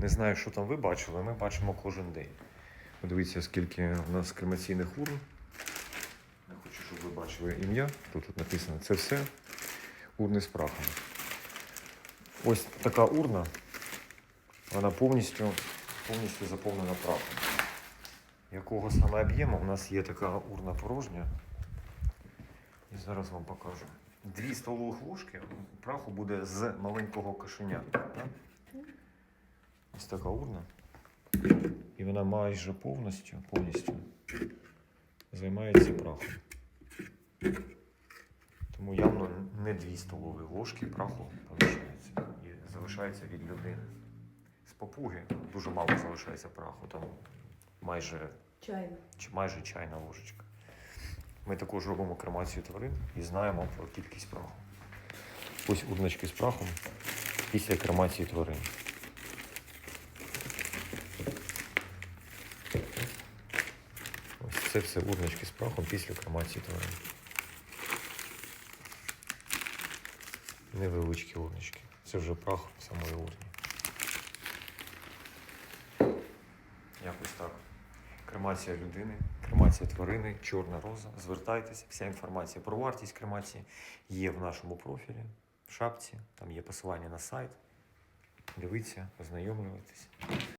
Не знаю, що там ви бачили, ми бачимо кожен день. Подивіться, скільки у нас кремаційних урн. Я хочу, щоб ви бачили ім'я. Тут, тут написано це все урни з прахом. Ось така урна. Вона повністю, повністю заповнена прахом. Якого саме об'єму? У нас є така урна порожня. І зараз вам покажу. Дві столових ложки праху буде з маленького кошеня. Ось така урна. І вона майже повністю, повністю займається прахом. Тому явно не дві столові ложки праху залишається. І залишається від людини. З попуги дуже мало залишається праху, там майже Чайна. майже чайна ложечка. Ми також робимо кремацію тварин і знаємо про кількість праху. Ось урночки з прахом після кремації тварин. Ось це все урночки з прахом після кремації тварин. Невеличкі урночки. Це вже прах самої урні. Якось так. Кремація людини, кремація тварини, чорна роза. Звертайтеся. Вся інформація про вартість кремації є в нашому профілі, в шапці. Там є посилання на сайт. Дивіться, ознайомлюйтесь.